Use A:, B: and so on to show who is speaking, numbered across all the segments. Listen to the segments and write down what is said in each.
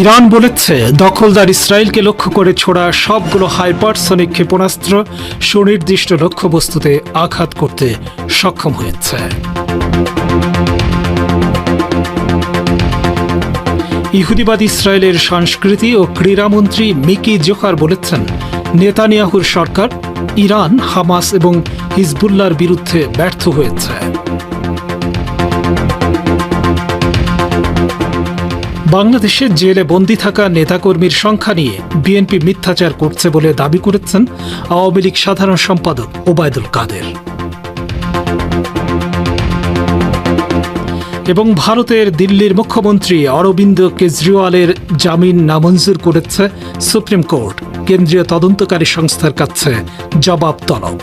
A: Iran বলেছে, দখলদার ইসরায়েলকে লক্ষ্য করে ছোড়া সবগুলো হাইপারসনিক ক্ষেপণাস্ত্র সুনির্দিষ্ট লক্ষ্যবস্তুতে আঘাত করতে সক্ষম হয়েছে। ইহুদিবাদ ইসরায়েলের সংস্কৃতি ও ক্রীড়ামন্ত্রী মিকি জোকার বলেছেন, নেতানিয়াহুর সরকার ইরান, হামাস এবং হিজবুল্লার বিরুদ্ধে ব্যর্থ হয়েছে। বাংলাদেশে জেলে বন্দী থাকা নেতাকর্মীর সংখ্যা নিয়ে বিএনপি মিথ্যাচার করছে বলে দাবি করেছেন আওয়ামী লীগ সাধারণ সম্পাদক ওবায়দুল কাদের। এবং ভারতের দিল্লির মুখ্যমন্ত্রী অরবিন্দ কেজরিওয়ালের জামিন নামঞ্জুর করেছে সুপ্রিম কোর্ট। কেন্দ্রীয় তদন্তকারী সংস্থার কাছে জবাব তলব।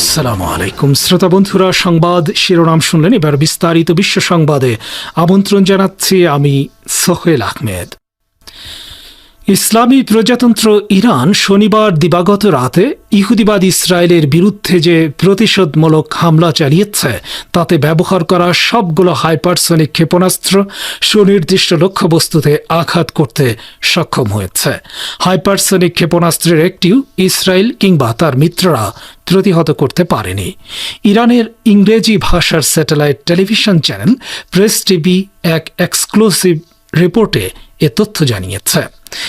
A: আসসালামু আলাইকুম। শ্রোতা বন্ধুরা, সংবাদ শিরোনাম শুনলেন। এবার বিস্তারিত বিশ্ব সংবাদে আমন্ত্রণ জানাচ্ছি আমি সোহেল আহমেদ। ইসলামী প্রজাতন্ত্র ইরান শনিবার দিবাগত রাতে ইহুদিবাদ ইসরায়েলের বিরুদ্ধে যে প্রতিশোধমূলক হামলা চালিয়েছে, তাতে ব্যবহার করা সবগুলো হাইপারসনিক ক্ষেপণাস্ত্র সুনির্দিষ্ট লক্ষ্যবস্তুতে আঘাত করতে সক্ষম হয়েছে। হাইপারসনিক ক্ষেপণাস্ত্রের একটিও ইসরায়েল কিংবা তার মিত্ররা প্রতিহত করতে পারেনি। ইরানের ইংরেজি ভাষার satellite television channel Press TV এক এক্সক্লুসিভ রিপোর্টে এ তথ্য জানিয়েছে।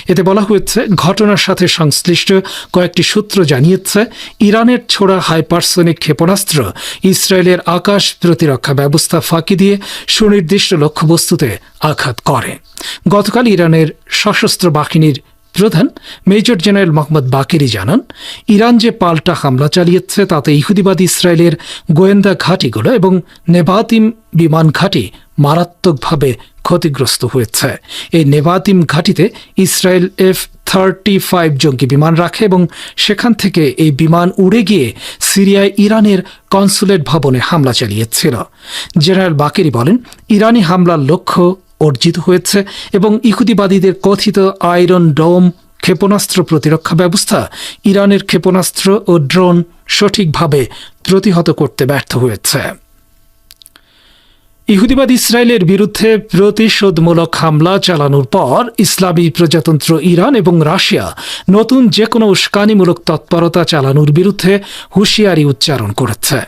A: এতে বলা হয়েছে, ঘটনার সাথে সংশ্লিষ্ট কয়েকটি সূত্র জানিয়েছে, ইরানের ছোড়া হাইপারসনিক ক্ষেপণাস্ত্র ইসরায়েলের আকাশ প্রতিরক্ষা ব্যবস্থা ফাঁকি দিয়ে সুনির্দিষ্ট লক্ষ্যবস্তুতে আঘাত করে। গতকাল ইরানের সশস্ত্র বাহিনীর প্রধান মেজর জেনারেল মোহাম্মদ বাকেরি জানান, ইরান যে পাল্টা হামলা চালিয়েছে তাতে ইহুদিবাদ ইসরায়েলের গোয়েন্দা ঘাঁটিগুলো এবং নেভাতিম বিমান ঘাঁটি মারাত্মকভাবে ক্ষতিগ্রস্ত হয়েছে। এই নেভাতিম ঘাঁটিতে ইসরায়েল এফ থার্টি ফাইভ জঙ্গি বিমান রাখে এবং সেখান থেকে এই বিমান উড়ে গিয়ে সিরিয়ায় ইরানের কনসুলেট ভবনে হামলা চালিয়েছিল। জেনারেল বাকেরি বলেন, ইরানি হামলার লক্ষ্য অর্জিত হয়েছে এবং ইহুদিবাদীদের কথিত আয়রন ডোম ক্ষেপণাস্ত্র প্রতিরক্ষা ব্যবস্থা ইরানের ক্ষেপণাস্ত্র ও ড্রোন সঠিকভাবে প্রতিহত করতে ব্যর্থ হয়েছে। ইহুদিবাদ ইসরায়েলের বিরুদ্ধে প্রতিশোধমূলক হামলা চালানোর পর ইসলামী প্রজাতন্ত্র ইরান এবং রাশিয়া নতুন যে কোনো উস্কানিমূলক তৎপরতা চালানোর বিরুদ্ধে হুঁশিয়ারি উচ্চারণ করেছে।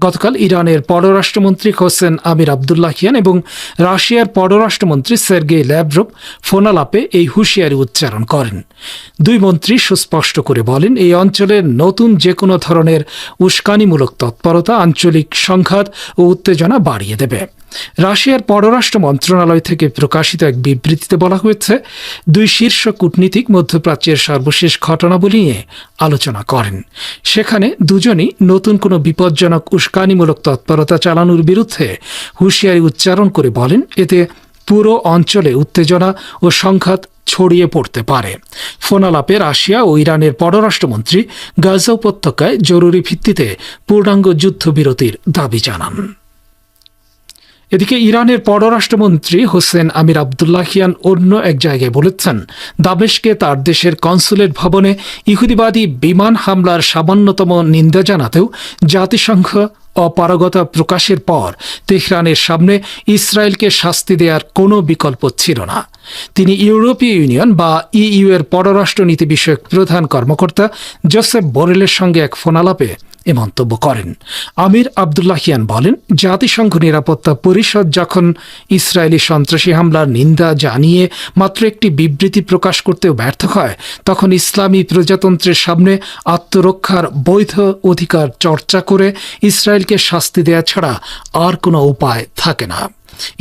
A: গতকাল ইরানের পররাষ্ট্রমন্ত্রী হোসেন আমির আবদুল্লাহিয়ান এবং রাশিয়ার পররাষ্ট্রমন্ত্রী সের্গে ল্যাভরভ ফোনালাপে এই হুঁশিয়ারি উচ্চারণ করেন। দুই মন্ত্রী সুস্পষ্ট করে বলেন, এই অঞ্চলের নতুন যে কোনো ধরনের উস্কানিমূলক তৎপরতা আঞ্চলিক সংঘাত ও উত্তেজনা বাড়িয়ে দেবে। রাশিয়ার পররাষ্ট্র মন্ত্রণালয় থেকে প্রকাশিত এক বিবৃতিতে বলা হয়েছে, দুই শীর্ষ কূটনীতিক মধ্যপ্রাচ্যের সর্বশেষ ঘটনাবলী নিয়ে আলোচনা করেন। সেখানে দুজনই নতুন কোনো বিপজ্জনক উস্কানিমূলক তৎপরতা চালানোর বিরুদ্ধে হুঁশিয়ারি উচ্চারণ করে বলেন, এতে পুরো অঞ্চলে উত্তেজনা ও সংঘাত ছড়িয়ে পড়তে পারে। ফোনালাপে রাশিয়া ও ইরানের পররাষ্ট্রমন্ত্রী গাজা উপত্যকায় জরুরি ভিত্তিতে পূর্ণাঙ্গ যুদ্ধবিরতির দাবি জানান। এদিকে ইরানের পররাষ্ট্রমন্ত্রী হোসেন আমির আবদুল্লাহিয়ান অন্য এক জায়গায় বলেছেন, দামেশকে তার দেশের কনসুলেট ভবনে ইহুদিবাদী বিমান হামলার সামান্যতম নিন্দা জানাতেও জাতিসংঘ অপারগতা প্রকাশের পর তেহরানের সামনে ইসরায়েলকে শাস্তি দেওয়ার কোনো বিকল্প ছিল না। তিনি ইউরোপীয় ইউনিয়ন বা ইইউ এর পররাষ্ট্রনীতি বিষয়ক প্রধান কর্মকর্তা জোসেফ বোরেলের সঙ্গে এক ফোনালাপে এ মন্তব্য করেন। আমির আবদুল্লাহিয়ান বলেন, জাতিসংঘ নিরাপত্তা পরিষদ যখন ইসরায়েলি সন্ত্রাসী হামলার নিন্দা জানিয়ে মাত্র একটি বিবৃতি প্রকাশ করতেও ব্যর্থ হয়, তখন ইসলামী প্রজাতন্ত্রের সামনে আত্মরক্ষার বৈধ অধিকার চর্চা করে ইসরায়েলকে শাস্তি দেয়া ছাড়া আর কোনো উপায় থাকে না।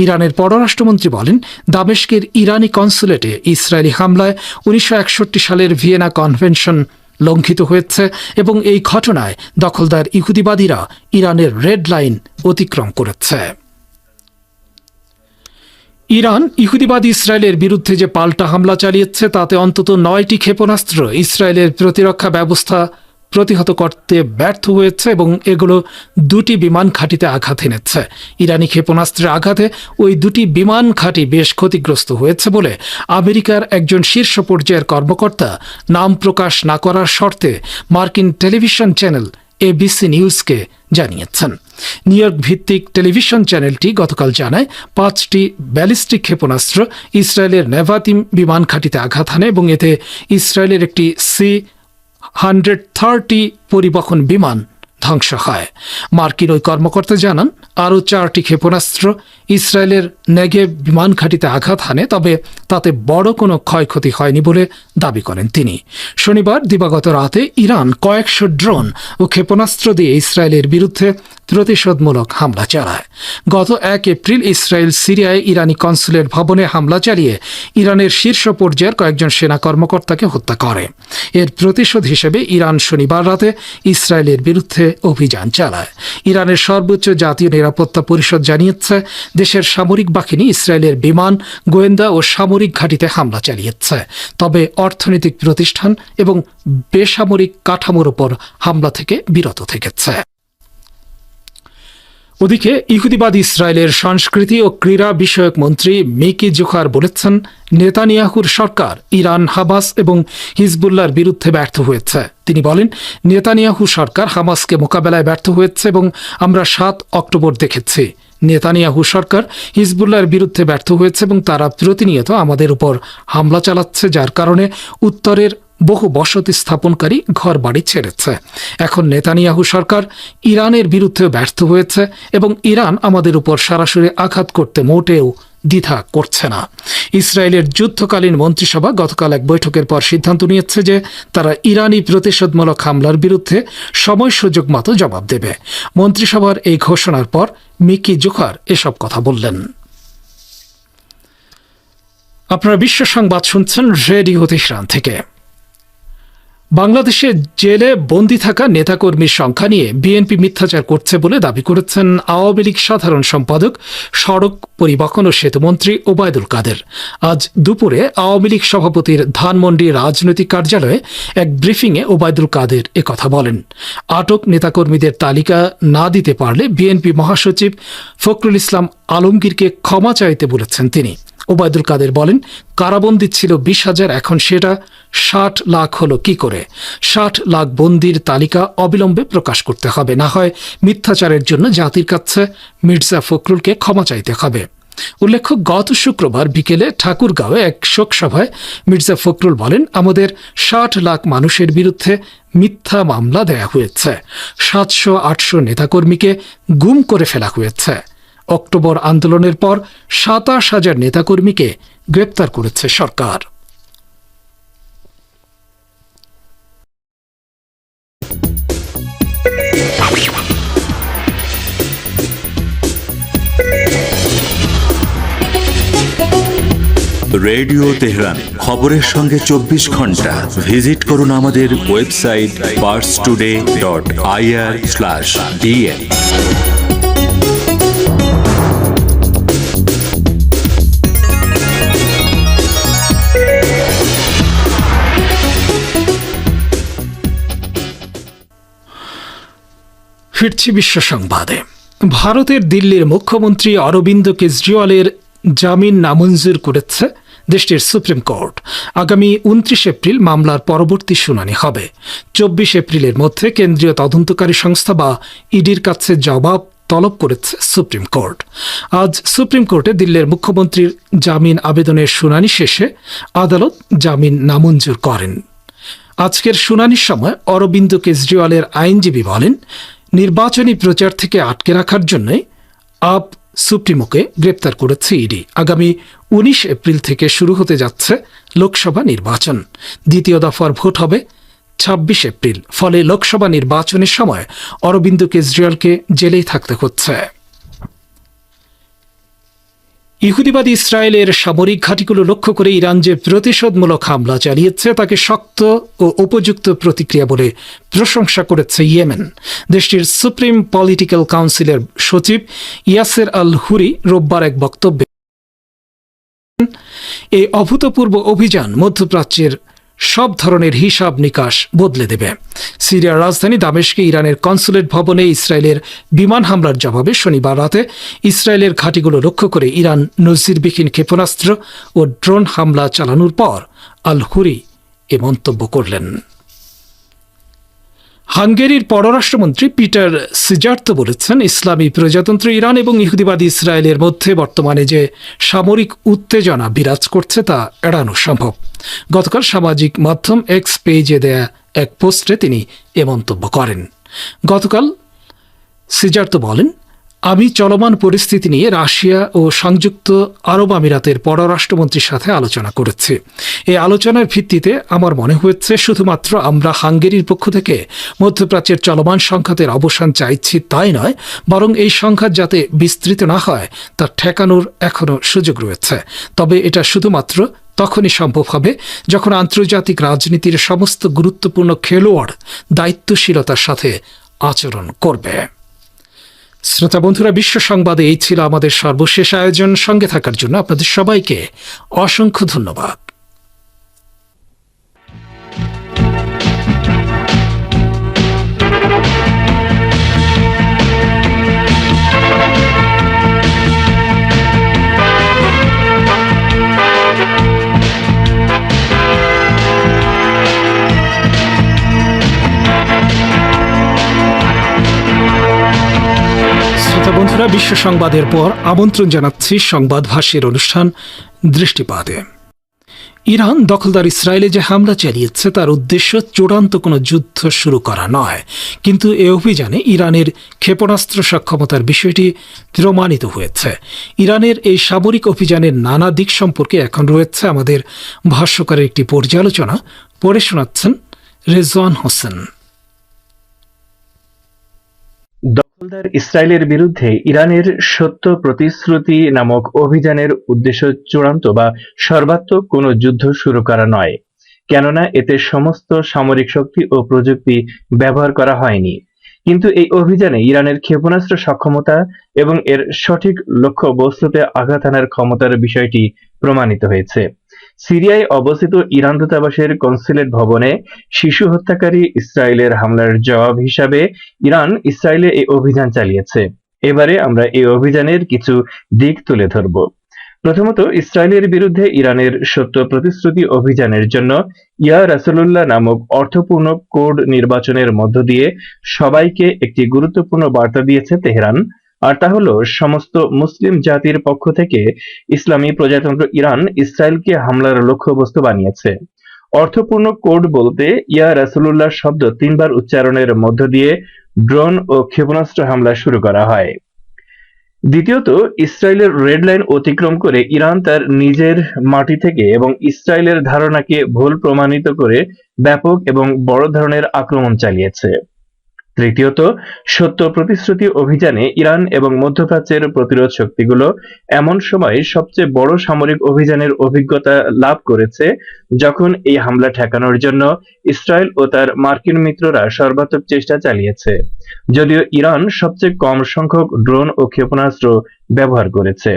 A: ইরানের পররাষ্ট্রমন্ত্রী বলেন, দামেস্কের ইরানি কনসুলেটে ইসরায়েলি হামলায় উনিশশো একষট্টি সালের ভিয়েনা কনভেনশন লঙ্ঘিত হয়েছে এবং এই ঘটনায় দখলদার ইহুদিবাদীরা ইরানের রেড লাইন অতিক্রম করেছে। ইরান ইহুদিবাদী ইসরায়েলের বিরুদ্ধে যে পাল্টা হামলা চালিয়েছে, তাতে অন্তত নয়টি ক্ষেপণাস্ত্র ইসরায়েলের প্রতিরক্ষা ব্যবস্থা প্রতিহত করতে ব্যর্থ হয়েছে এবং এগুলো দুটি বিমান ঘাঁটিতে আঘাত এনেছে। ইরানি ক্ষেপণাস্ত্রের আঘাতে ওই দুটি বিমান ঘাঁটি বেশ ক্ষতিগ্রস্ত হয়েছে বলে আমেরিকার একজন শীর্ষ পর্যায়ের কর্মকর্তা নাম প্রকাশ না করার শর্তে মার্কিন টেলিভিশন চ্যানেল এবিসি নিউজকে জানিয়েছেন। নিউ ইয়র্ক ভিত্তিক টেলিভিশন চ্যানেলটি গতকাল জানায়, পাঁচটি ব্যালিস্টিক ক্ষেপণাস্ত্র ইসরায়েলের নেভাতিম বিমান ঘাঁটিতে আঘাত হানে এবং এতে ইসরায়েলের একটি সি হান্ড্রেড থার্টি পরিবহন বিমান। ধ্বংস হয়। মার্কিন ওই কর্মকর্তা জানান, আরও চারটি ক্ষেপণাস্ত্র ইসরায়েলের নেগে বিমান ঘাঁটিতে আঘাত হানে, তবে তাতে বড় কোনো ক্ষয়ক্ষতি হয়নি বলে দাবি করেন তিনি। শনিবার দিবাগত রাতে ইরান কয়েকশো ড্রোন ও ক্ষেপণাস্ত্র দিয়ে ইসরায়েলের বিরুদ্ধে প্রতিশোধমূলক হামলা চালায়। গত এক এপ্রিল ইসরায়েল সিরিয়ায় ইরানি কনসুলেট ভবনে হামলা চালিয়ে ইরানের শীর্ষ পর্যায়ের কয়েকজন সেনা কর্মকর্তাকে হত্যা করে। এর প্রতিশোধ হিসেবে ইরান শনিবার রাতে ইসরায়েলের বিরুদ্ধে অভিযান চালায়। ইরানের সর্বোচ্চ জাতীয় নিরাপত্তা পরিষদ জানিয়েছে, দেশের সামরিক বাহিনী ইসরায়েলের বিমান, গোয়েন্দা ও সামরিক ঘাঁটিতে হামলা চালিয়েছে। তবে অর্থনৈতিক প্রতিষ্ঠান এবং বেসামরিক কাঠামোর ওপর হামলা থেকে বিরত থেকেছে। ওদিকে ইহুদিবাদ ইসরায়েলের সংস্কৃতি ও ক্রীড়া বিষয়ক মন্ত্রী মিকি জুখার বলেছেন, নেতানিয়াহুর সরকার ইরান, হামাস এবং হিজবুল্লার বিরুদ্ধে ব্যর্থ হয়েছে। তিনি বলেন, নেতানিয়াহু সরকার হামাসকে মোকাবেলায় ব্যর্থ হয়েছে এবং আমরা সাত অক্টোবর দেখেছি। নেতানিয়াহু সরকার হিজবুল্লার বিরুদ্ধে ব্যর্থ হয়েছে এবং তারা প্রতিনিয়ত আমাদের উপর হামলা চালাচ্ছে, যার কারণে উত্তরের বহু বসতি স্থাপনকারী ঘর বাড়ি ছেড়েছে। এখন নেতানিয়াহু সরকার ইরানের বিরুদ্ধে ব্যর্থ হয়েছে এবং ইরান আমাদের উপর সরাসরি আঘাত করতে মোটেও দ্বিধা করছে না। ইসরায়েলের যুদ্ধকালীন মন্ত্রিসভা গতকাল এক বৈঠকের পর সিদ্ধান্ত নিয়েছে যে তারা ইরানি প্রতিশোধমূলক হামলার বিরুদ্ধে সময় সুযোগ মতো জবাব দেবে। মন্ত্রিসভার এই ঘোষণার পর মিকি জুখার এসব কথা বললেন। আপনারা বিশ্ব সংবাদ শুনছেন রেডিও তেহরান থেকে। বাংলাদেশে জেলে বন্দী থাকা নেতাকর্মীর সংখ্যা নিয়ে বিএনপি মিথ্যাচার করছে বলে দাবি করেছেন আওয়ামী লীগ সাধারণ সম্পাদক, সড়ক পরিবহন ও সেতুমন্ত্রী ওবায়দুল কাদের। আজ দুপুরে আওয়ামী লীগ সভাপতির ধানমন্ডি রাজনৈতিক কার্যালয়ে এক ব্রিফিংয়ে ওবায়দুল কাদের কথা বলেন। আটক নেতাকর্মীদের তালিকা না দিতে পারলে বিএনপি মহাসচিব ফখরুল ইসলাম আলমগীরকে ক্ষমা চাইতে বলেছেন তিনি। ওবায়দুল কাদের বলেন, কারাবন্দি ছিল বিশ হাজার, এখন সেটা ষাট লাখ হলো। কি করে? ষাট লাখ বন্দির তালিকা অবিলম্বে প্রকাশ করতে হবে। না হয় মিথ্যাচারের জন্য জাতির কাছে মির্জা ফখরুলকে ক্ষমা চাইতে হবে। উল্লেখ্য, গত শুক্রবার বিকেলে ঠাকুরগাঁওয়ে এক শোকসভায় মির্জা ফখরুল বলেন, আমাদের ষাট লাখ মানুষের বিরুদ্ধে মিথ্যা মামলা দেয়া হয়েছে। সাতশো, আটশো নেতাকর্মীকে গুম করে ফেলা হয়েছে। অক্টোবর আন্দোলনের পর সাতাশ হাজার নেতাকর্মীকে গ্রেপ্তার করেছে সরকার।
B: রেডিও তেহরান, খবরের সঙ্গে চব্বিশ ঘণ্টা। ভিজিট করুন আমাদের website Pars Today dot IR slash DN.
A: ফিরছি বিশ্ব সংবাদে। ভারতের দিল্লির মুখ্যমন্ত্রী অরবিন্দ কেজরিওয়ালের জামিন নামঞ্জুর করেছে দেশটির সুপ্রিম কোর্ট। আগামী উনত্রিশ এপ্রিল মামলার পরবর্তী শুনানি হবে। চব্বিশ এপ্রিলের মধ্যে কেন্দ্রীয় তদন্তকারী সংস্থা বা ইডির কাছে জবাব তলব করেছে সুপ্রিম কোর্ট। আজ সুপ্রিম কোর্টে দিল্লির মুখ্যমন্ত্রীর জামিন আবেদনের শুনানি শেষে আদালত জামিন নামঞ্জুর করেন। আজকের শুনানির সময় অরবিন্দ কেজরিওয়ালের আইনজীবী বলেন নির্বাচনী প্রচার থেকে আটকে রাখার জন্য আপ সুপ্রিমোকে গ্রেপ্তার করেছে ইডি। আগামী উনিশ এপ্রিল থেকে শুরু হতে যাচ্ছে লোকসভা নির্বাচন। দ্বিতীয় দফার ভোট হবে ছাব্বিশ এপ্রিল। ফলে লোকসভা নির্বাচনের সময় অরবিন্দ কেজরিওয়ালকে জেলেই থাকতে হচ্ছে। ইহুদিবাদী ইসরায়েলের সামরিক ঘাঁটিগুলো লক্ষ্য করে ইরান যে প্রতিশোধমূলক হামলা চালিয়েছে, তাকে শক্ত ও উপযুক্ত প্রতিক্রিয়া বলে প্রশংসা করেছে ইয়েমেন। দেশটির সুপ্রিম পলিটিক্যাল কাউন্সিলের সচিব ইয়াসের আল হুরি রোববার এক বক্তব্যে এই অভূতপূর্ব অভিযান মধ্যপ্রাচ্যের সব ধরনের হিসাব নিকাশ বদলে দেবে। সিরিয়ার রাজধানী দামেশকে ইরানের কনসুলেট ভবনে ইসরায়েলের বিমান হামলার জবাবে শনিবার রাতে ইসরায়েলের ঘাঁটিগুলো লক্ষ্য করে ইরান নজিরবিহীন ক্ষেপণাস্ত্র ও ড্রোন হামলা চালানোর পর আল হুরি এ মন্তব্য করলেন। হাঙ্গেরির পররাষ্ট্রমন্ত্রী পিটার সিজার্তো বলেছেন, ইসলামী প্রজাতন্ত্র ইরান এবং ইহুদিবাদী ইসরায়েলের মধ্যে বর্তমানে যে সামরিক উত্তেজনা বিরাজ করছে তা এড়ানো সম্ভব। গতকাল সামাজিক মাধ্যম এক্স পেজে দেয়া এক পোস্টে তিনি এ মন্তব্য করেন। গতকাল সিজার্তো বলেন, আমি চলমান পরিস্থিতি নিয়ে রাশিয়া ও সংযুক্ত আরব আমিরাতের পররাষ্ট্রমন্ত্রীর সাথে আলোচনা করেছি। এই আলোচনার ভিত্তিতে আমার মনে হয়েছে, শুধুমাত্র আমরা হাঙ্গেরির পক্ষ থেকে মধ্যপ্রাচ্যের চলমান সংঘাতের অবসান চাইছি তাই নয়, বরং এই সংঘাত যাতে বিস্তৃত না হয়, তা ঠেকানোর এখনও সুযোগ রয়েছে। তবে এটা শুধুমাত্র তখনই সম্ভব হবে যখন আন্তর্জাতিক রাজনীতির সমস্ত গুরুত্বপূর্ণ খেলোয়াড় দায়িত্বশীলতার সাথে আচরণ করবে। শ্রোতা বন্ধুরা, বিশ্ব সংবাদে এই ছিল আমাদের সর্বশেষ আয়োজন। সঙ্গে থাকার জন্য আপনাদের সবাইকে অসংখ্য ধন্যবাদ। শ্রোতা বন্ধুরা, বিশ্ব সংবাদের পর আমন্ত্রণ জানাচ্ছি সংবাদ ভাষ্যের অনুষ্ঠান দৃষ্টিপাতে। ইরান দখলদার ইসরায়েলে যে হামলা চালিয়েছে, তার উদ্দেশ্য চূড়ান্ত কোনো যুদ্ধ শুরু করা নয়। কিন্তু এ অভিযানে ইরানের ক্ষেপণাস্ত্র সক্ষমতার বিষয়টি প্রমাণিত হয়েছে। ইরানের এই সামরিক অভিযানের নানা দিক সম্পর্কে এখন রয়েছে আমাদের ভাষ্যকারের একটি পর্যালোচনা। পড়ে শোনাচ্ছেন রেজওয়ান হোসেন।
C: দখলদার ইসরায়েলের বিরুদ্ধে ইরানের সত্য প্রতিশ্রুতি নামক অভিযানের উদ্দেশ্য চূড়ান্ত বা সর্বাত্মক কোনো যুদ্ধ শুরু করা নয়। কেননা এতে সমস্ত সামরিক শক্তি ও প্রযুক্তি ব্যবহার করা হয়নি। কিন্তু এই অভিযানে ইরানের ক্ষেপণাস্ত্র সক্ষমতা এবং এর সঠিক লক্ষ্য বস্তুতে আঘাত হানার ক্ষমতার বিষয়টি প্রমাণিত হয়েছে। সিরিয়ায় অবস্থিত ইরান দূতাবাসের কনসুলেট ভবনে শিশু হত্যাকারী ইসরায়েলের হামলার জবাব হিসাবে ইরান ইসরায়েলে এই অভিযান চালিয়েছে। এবারে আমরা এই অভিযানের কিছু দিক তুলে ধরব। প্রথমত, ইসরায়েলের বিরুদ্ধে ইরানের সত্য প্রতিশ্রুতি অভিযানের জন্য ইয়া রাসুলুল্লাহ নামক অর্থপূর্ণ কোড নির্বাচনের মধ্য দিয়ে সবাইকে একটি গুরুত্বপূর্ণ বার্তা দিয়েছে তেহরান। আর তা হলো, সমস্ত মুসলিম জাতির পক্ষ থেকে ইসলামী প্রজাতন্ত্র ইরান ইসরায়েলকে হামলার লক্ষ্যবস্তু বানিয়েছে। অর্থপূর্ণ কোড বলতে, ইয়া রাসুলুল্লাহ শব্দ তিনবার উচ্চারণের মধ্য দিয়ে ড্রোন ও ক্ষেপণাস্ত্র হামলা শুরু করা হয়। দ্বিতীয়ত, ইসরায়েলের রেড লাইন অতিক্রম করে ইরান তার নিজের মাটি থেকে এবং ইসরায়েলের ধারণাকে ভুল প্রমাণিত করে ব্যাপক এবং বড় ধরনের আক্রমণ চালিয়েছে। তৃতীয়ত, সত্য প্রতিশ্রুতি অভিযানে ইরান এবং মধ্যপ্রাচ্যের প্রতিরোধ শক্তিগুলো এমন সময় সবচেয়ে বড় সামরিক অভিযানের অভিজ্ঞতা লাভ করেছে যখন এই হামলা ঠেকানোর জন্য ইসরায়েল ও তার মার্কিন মিত্ররা সর্বাত্মক চেষ্টা চালিয়েছে। যদিও ইরান সবচেয়ে কম সংখ্যক ড্রোন ও ক্ষেপণাস্ত্র ব্যবহার করেছে।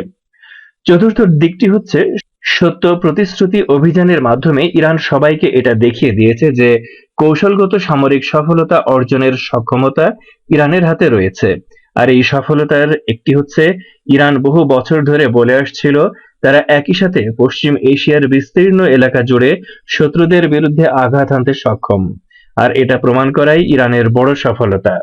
C: চতুর্থ দিকটি হচ্ছে সত্য প্রতিশ্রুতি অভিযানের মাধ্যমে ইরান সবাইকে এটা দেখিয়ে দিয়েছে যে কৌশলগত সামরিক সফলতা অর্জনের সক্ষমতা ইরানের হাতে রয়েছে। আর এই সফলতার একটি হচ্ছে, ইরান বহু বছর ধরে বলে আসছিল, তারা একই সাথে পশ্চিম এশিয়ার বিস্তীর্ণ এলাকা জুড়ে শত্রুদের বিরুদ্ধে আঘাত হানতে সক্ষম। আর এটা প্রমাণ করাই ইরানের বড় সফলতা।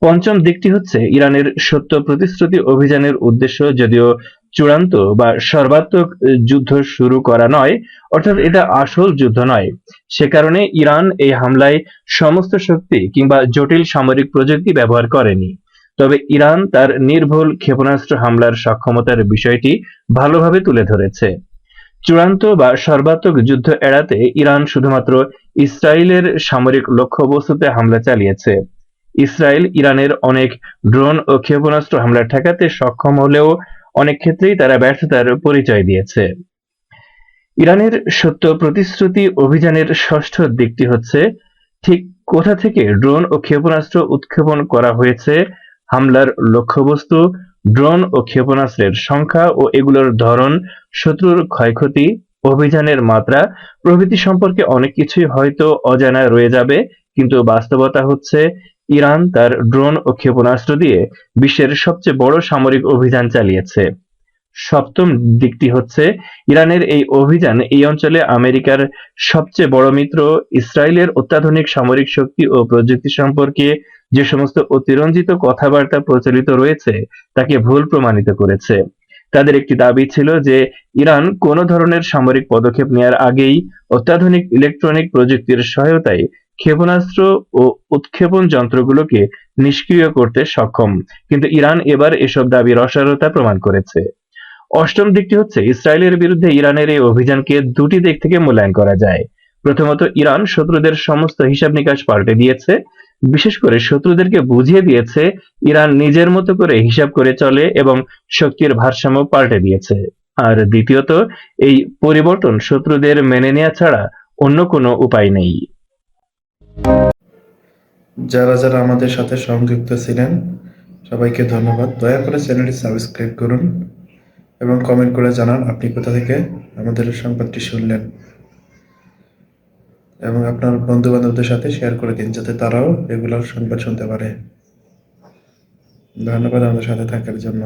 C: পঞ্চম দিকটি হচ্ছে, ইরানের সত্য প্রতিশ্রুতি অভিযানের উদ্দেশ্য যদিও চূড়ান্ত বা সর্বাত্মক যুদ্ধ শুরু করা নয়, অর্থাৎ এটা আসল যুদ্ধ নয়। সে কারণে ইরান এই হামলায় সমস্ত শক্তি কিংবা জটিল সামরিক প্রযুক্তি ব্যবহার করেনি। তবে ইরান তার নির্ভুল ক্ষেপণাস্ত্র হামলার সক্ষমতার বিষয়টি ভালোভাবে তুলে ধরেছে। চূড়ান্ত বা সর্বাত্মক যুদ্ধ এড়াতে ইরান শুধুমাত্র ইসরায়েলের সামরিক লক্ষ্যবস্তুতে হামলা চালিয়েছে। ইসরায়েল ইরানের অনেক ড্রোন ও ক্ষেপণাস্ত্র হামলা ঠেকাতে সক্ষম হলেও অনেক ক্ষেত্রেই তারা ব্যর্থতার পরিচয় দিয়েছে। ইরানের সত্য প্রতিশ্রুতি অভিযানের ষষ্ঠ দিকটি হচ্ছে, ঠিক কোথা থেকে ড্রোন ও ক্ষেপণাস্ত্র উৎক্ষেপণ করা হয়েছে, হামলার লক্ষ্যবস্তু, ড্রোন ও ক্ষেপণাস্ত্রের সংখ্যা ও এগুলোর ধরন, শত্রুর ক্ষয়ক্ষতি, অভিযানের মাত্রা, প্রভৃতি সম্পর্কে অনেক কিছুই হয়তো অজানা রয়ে যাবে, কিন্তু বাস্তবতা হচ্ছে ইরান তার ড্রোন ও ক্ষেপণাস্ত্র দিয়ে বিশ্বের সবচেয়ে বড় সামরিক অভিযান চালিয়েছে। সপ্তম দিকটি হচ্ছে, ইরানের এই অভিযান এই অঞ্চলে আমেরিকার সবচেয়ে বড় মিত্র, ইসরায়েলের অত্যাধুনিক সামরিক শক্তি ও প্রযুক্তি সম্পর্কে যে সমস্ত অতিরঞ্জিত কথাবার্তা প্রচলিত রয়েছে, তাকে ভুল প্রমাণিত করেছে। তাদের একটি দাবি ছিল যে, ইরান কোনো ধরনের সামরিক পদক্ষেপ নেওয়ার আগেই অত্যাধুনিক ইলেকট্রনিক প্রযুক্তির সহায়তায় ক্ষেপণাস্ত্র ও উৎক্ষেপণ যন্ত্রগুলোকে নিষ্ক্রিয় করতে সক্ষম। কিন্তু ইরান এবার এসব দাবির অসারতা প্রমাণ করেছে। অষ্টম দিকটি হচ্ছে, ইসরায়েলের বিরুদ্ধে ইরানের এই অভিযানকে দুটি দিক থেকে মূল্যায়ন করা যায়। প্রথমত, ইরান শত্রুদের সমস্ত হিসাব নিকাশ পাল্টে দিয়েছে। বিশেষ করে শত্রুদেরকে বুঝিয়ে দিয়েছে, ইরান নিজের মতো করে হিসাব করে চলে এবং শক্তির ভারসাম্য পাল্টে দিয়েছে। আর দ্বিতীয়ত, এই পরিবর্তন শত্রুদের মেনে নেওয়া ছাড়া অন্য কোনো উপায় নেই।
D: যারা যারা আমাদের সাথে সংযুক্ত ছিলেন, সবাইকে ধন্যবাদ। দয়া করে চ্যানেলটি সাবস্ক্রাইব করুন এবং কমেন্ট করে জানান আপনি কোথা থেকে আমাদের সংবাদটি শুনলেন। এবং আপনার বন্ধু বান্ধবদের সাথে শেয়ার করে দিন যাতে তারাও রেগুলার সংবাদ শুনতে পারে। ধন্যবাদ আমাদের সাথে থাকার জন্য।